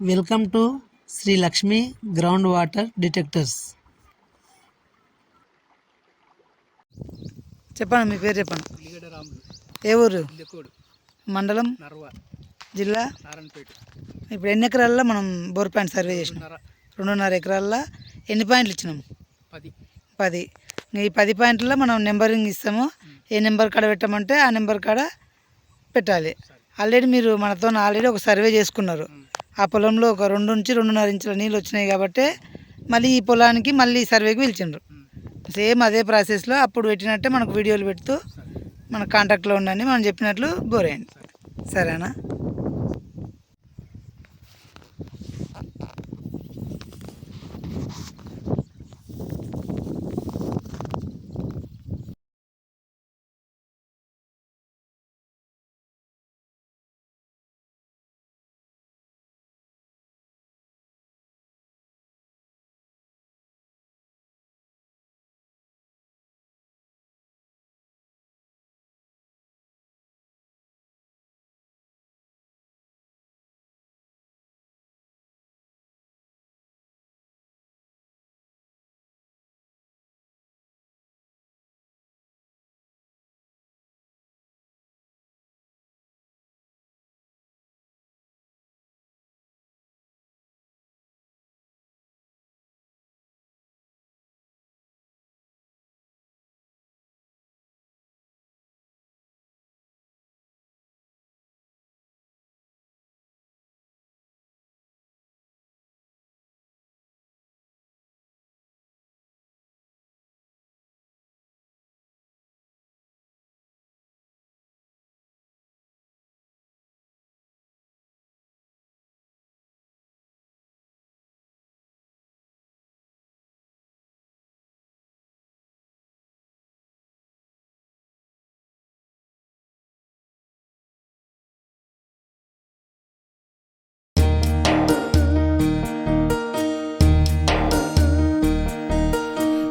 welcome to Shri Lakshmi ground water detectors చెప్పండి మీ పేరు చెప్పండి. ఏ ఊరు? మండలం? జిల్లా? ఇప్పుడు ఎన్ని ఎకరాల్లో మనం బోర్ పాయింట్ సర్వే చేసినాం? నర రెండున్నర ఎకరాల్లో ఎన్ని పాయింట్లు ఇచ్చినాం? పది. పది. ఈ పది పాయింట్లలో మనం నెంబరింగ్ ఇస్తాము. ఏ నెంబర్ కాడ పెట్టమంటే ఆ నెంబర్ కాడ పెట్టాలి. ఆల్రెడీ మీరు మనతో ఆల్రెడీ ఒక సర్వే చేసుకున్నారు. ఆ పొలంలో ఒక రెండు నుంచి రెండున్నర ఇంచుల నీళ్ళు వచ్చినాయి కాబట్టి మళ్ళీ ఈ పొలానికి మళ్ళీ సర్వేకి పిలిచిండ్రు. సేమ్ అదే ప్రాసెస్లో అప్పుడు పెట్టినట్టే మనకు వీడియోలు పెడుతూ మన కాంటాక్ట్లో ఉండండి మనం చెప్పినట్లు బోరేయండి. సరేనా?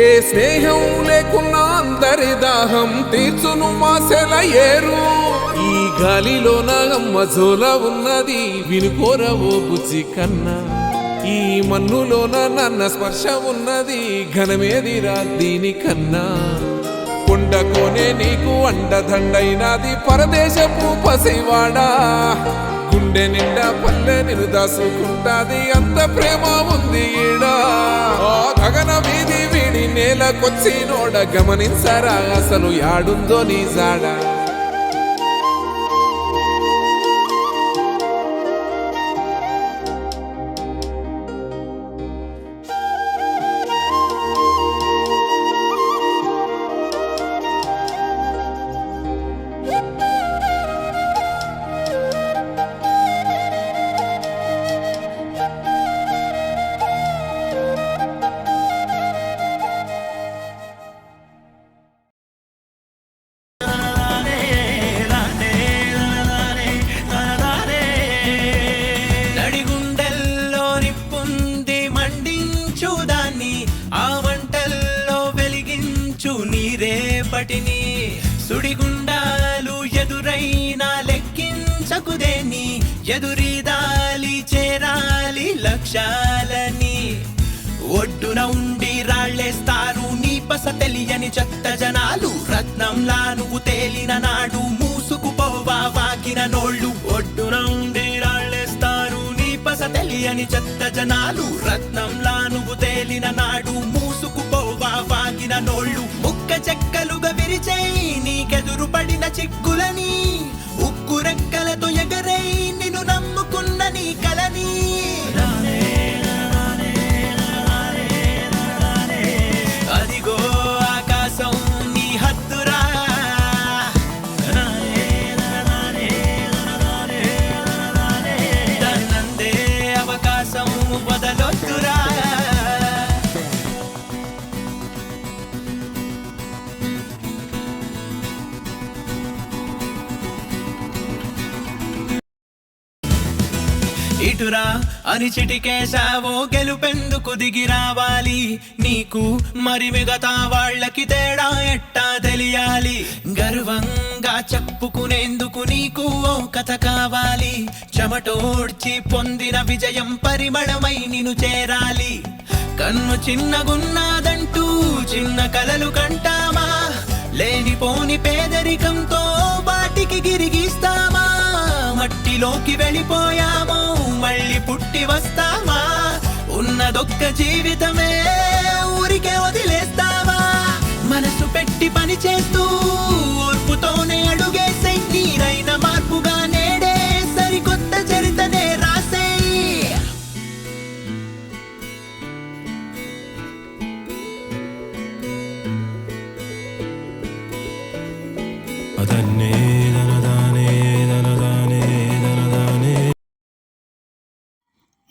ఏ స్నేహం లేకున్నా అందరి దాహం తీర్చును మాసెల ఏరు. ఈ గాలిలో నాగమ్మ జోల ఉన్నది వినుకోరవో బుజ్జి కన్నా. ఈ మన్నులోన నన్న స్పర్శ ఉన్నది ఘనమేదిరా దీనికన్నా కొండకోనే నీకు అండదండైనది పరదేశపు పసివాడా. గుండె నిండా పల్లె నిన్ను దాసుకుంటాది అంత ప్రేమ ఉంది ఈడా. ఆ గగన వీధి నేలకొచ్చి నోడ గమనించరా? అసలు యాడుందో నీ జాడా? ఎదురీదాలి చేరాలి లక్ష్యాలని. ఒడ్డున ఉండి రాళ్ళేస్తారు నీ పస తెలియని చెత్త జనాలు. రత్నంలా నువ్వు తేలిన నాడు మూసుకుపోవా వాకిన నోళ్ళు. ఒడ్డున ఉండి రాళ్ళేస్తారు నీ పస తెలియని చెత్త జనాలు. రత్నంలా నువ్వు తేలిన నాడు ఇటురా అని చిటికేశావో గెలుపెందుకు దిగి రావాలి. నీకు మరి మిగతా వాళ్ళకి తేడా ఎట్టా తెలియాలి? గర్వంగా చెప్పుకునేందుకు నీకు ఓ కథ కావాలి. చెమటోడ్చి పొందిన విజయం పరిమళమై నిన్ను చేరాలి. కన్ను చిన్నగున్నాదంటూ చిన్న కలలు కంటామా? లేనిపోని పేదరికంతో బాటికి గిరిగిస్తామా? మట్టిలోకి వెళ్ళిపోయాము మళ్ళీ పుట్టి వస్తామా? ఉన్నదొక్క జీవితమే